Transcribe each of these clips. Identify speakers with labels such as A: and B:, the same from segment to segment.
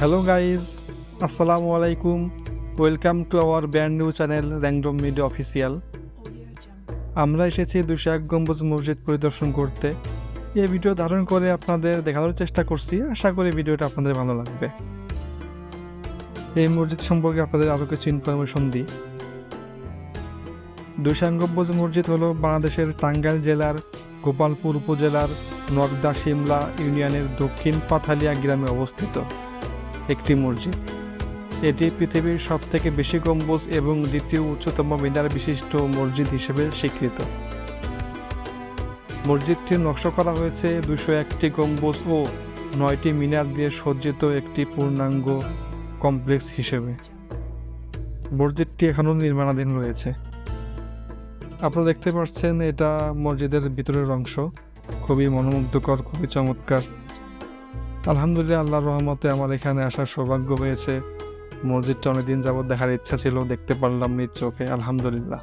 A: Hello guys আসসালামু আলাইকুম welcome to our brand new channel random media official আমরা এসেছি দুশো এক গম্বুজ মসজিদ পরিদর্শন করতে। এই ভিডিও ধারণ করে আপনাদের দেখানোর চেষ্টা করছি। আশা করি ভিডিওটা আপনাদের ভালো লাগবে। এই মসজিদ সম্পর্কে আপনাদের আরও কিছু ইনফরমেশন দিই। দুশাং গম্বুজ মসজিদ হলো বাংলাদেশের টাঙ্গাইল জেলার, গোপালপুর উপজেলার, নগদা শিমলা ইউনিয়নের দক্ষিণ পাথালিয়া গ্রামে অবস্থিত। একটি মসজিদ। এটি পৃথিবীর সবথেকে বেশি গম্বুজ এবং দ্বিতীয় উচ্চতম মিনার বিশিষ্ট মসজিদ হিসেবে স্বীকৃত। মসজিদটি নকশা করা হয়েছে দুশো একটি গম্বুজ ও নয়টি মিনার দিয়ে সজ্জিত একটি পূর্ণাঙ্গ কমপ্লেক্স হিসেবে। মসজিদটি এখনও নির্মাণাধীন রয়েছে। আপনারা দেখতে পাচ্ছেন এটা মসজিদের ভিতরের অংশ। খুবই মনোমুগ্ধকর, খুবই চমৎকার। আলহামদুলিল্লাহ, আল্লাহর রহমতে আমার এখানে আসার সৌভাগ্য হয়েছে। মসজিদটা অনেকদিন যাবত দেখার ইচ্ছা ছিল, দেখতে পারলাম নিজ চোখে, আলহামদুলিল্লাহ।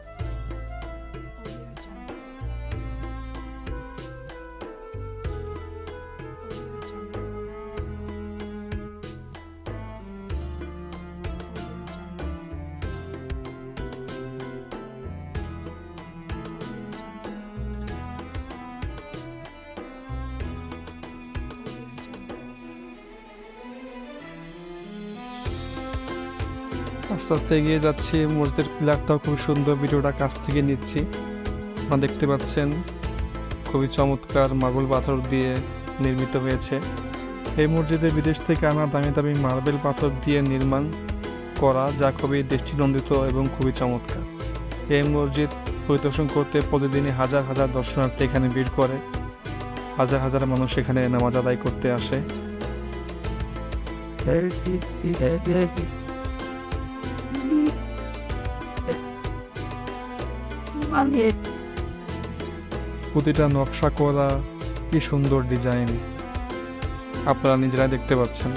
A: আস্তে আস্তে এগিয়ে যাচ্ছি, মসজিদের পিলারটাও খুব সুন্দর ভিডিওটা কাছ থেকে নিচ্ছি। আপনারা দেখতে পাচ্ছেন, খুবই চমৎকার মার্বেল পাথর দিয়ে নির্মিত হয়েছে। এই মসজিদে বিদেশ থেকে আনা দামি দামি মার্বেল পাথর দিয়ে নির্মাণ করা যা খুবই দৃষ্টিনন্দিত এবং খুবই চমৎকার। এই মসজিদ পরিদর্শন করতে প্রতিদিনই হাজার হাজার দর্শনার্থী এখানে ভিড় করে। হাজার হাজার মানুষ এখানে নামাজ আদায় করতে আসে। প্রতিটা নকশা করা কি সুন্দর ডিজাইন। আপনারা নিজেরাই দেখতে পাচ্ছেন।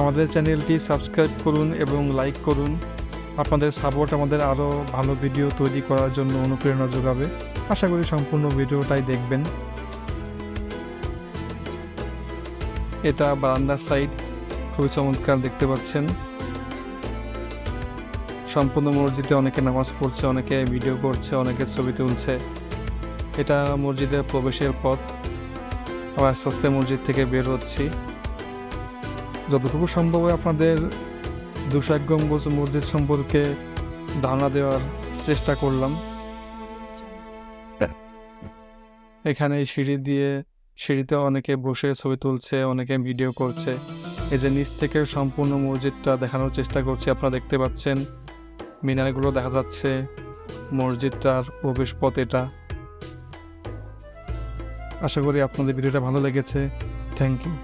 A: আমাদের চ্যানেলটি সাবস্ক্রাইব করুন এবং লাইক করুন। আপনাদের সাপোর্ট আমাদের আরও ভালো ভিডিও তৈরি করার জন্য অনুপ্রেরণা যোগাবে। আশা করি সম্পূর্ণ ভিডিওটাই দেখবেন। এটা বারান্দার সাইড খুবই চমৎকার দেখতে পাচ্ছেন। সম্পূর্ণ মসজিদে অনেকে নামাজ পড়ছে, অনেকে ভিডিও করছে, অনেকে ছবি তুলছে। এটা মসজিদের প্রবেশের পথ। আমরা আস্তে আস্তে মসজিদ থেকে বের হচ্ছি। যতটুকু সম্ভব আপনাদের দুশাক গম্বুজ মসজিদ সম্পর্কে ধারণা দেওয়ার চেষ্টা করলাম। এখানে সিঁড়ি দিয়ে, সিঁড়িতে অনেকে বসে ছবি তুলছে, অনেকে ভিডিও করছে। এই যে নিচ থেকে সম্পূর্ণ মসজিদটা দেখানোর চেষ্টা করছি, আপনারা দেখতে পাচ্ছেন। মিনারগুলো দেখা যাচ্ছে, মসজিদটার প্রবেশ পথ এটা। আশা করি আপনাদের ভিডিওটা ভালো লেগেছে। Thank you